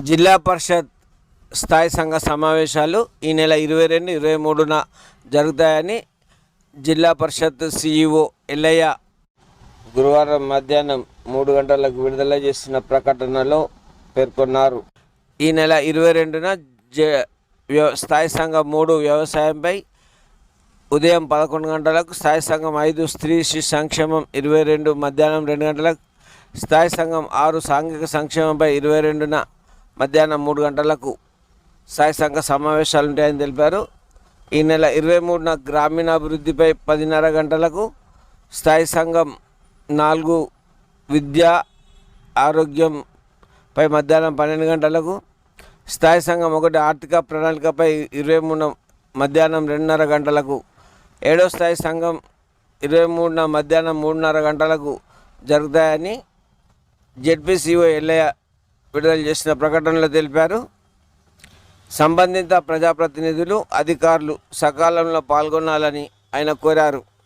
జిల్లా పరిషత్ స్థాయి సంఘ సమావేశాలు ఈ నెల ఇరవై రెండు ఇరవై మూడున జరుగుతాయని జిల్లా పరిషత్ సిఇఓ ఎల్లయ్య గురువారం మధ్యాహ్నం మూడు గంటలకు విడుదల చేసిన ప్రకటనలో పేర్కొన్నారు. ఈ నెల ఇరవై రెండున జ వ్య- స్థాయి సంఘం మూడు వ్యవసాయంపై ఉదయం పదకొండు గంటలకు స్థాయి సంఘం ఐదు స్త్రీ శిశు సంక్షేమం ఇరవై రెండు మధ్యాహ్నం రెండు గంటలకు స్థాయి సంఘం ఆరు సాంఘిక సంక్షేమంపై ఇరవై రెండున మధ్యాహ్నం మూడు గంటలకు స్థాయి సంఘ సమావేశాలు ఉంటాయని తెలిపారు. ఈ నెల ఇరవై మూడున గ్రామీణాభివృద్ధిపై పదిన్నర గంటలకు స్థాయి సంఘం నాలుగు విద్య ఆరోగ్యంపై మధ్యాహ్నం పన్నెండు గంటలకు స్థాయి సంఘం ఒకటి ఆర్థిక ప్రణాళికపై ఇరవై మూడు మధ్యాహ్నం రెండున్నర గంటలకు ఏడో స్థాయి సంఘం ఇరవై మూడున మధ్యాహ్నం మూడున్నర గంటలకు జరుగుతాయని జెడ్పీసీఓ ఎల్లయ్య విడుదల చేసిన ప్రకటనలో తెలిపారు. సంబంధిత ప్రజాప్రతినిధులు అధికారులు సకాలంలో పాల్గొనాలని ఆయన కోరారు.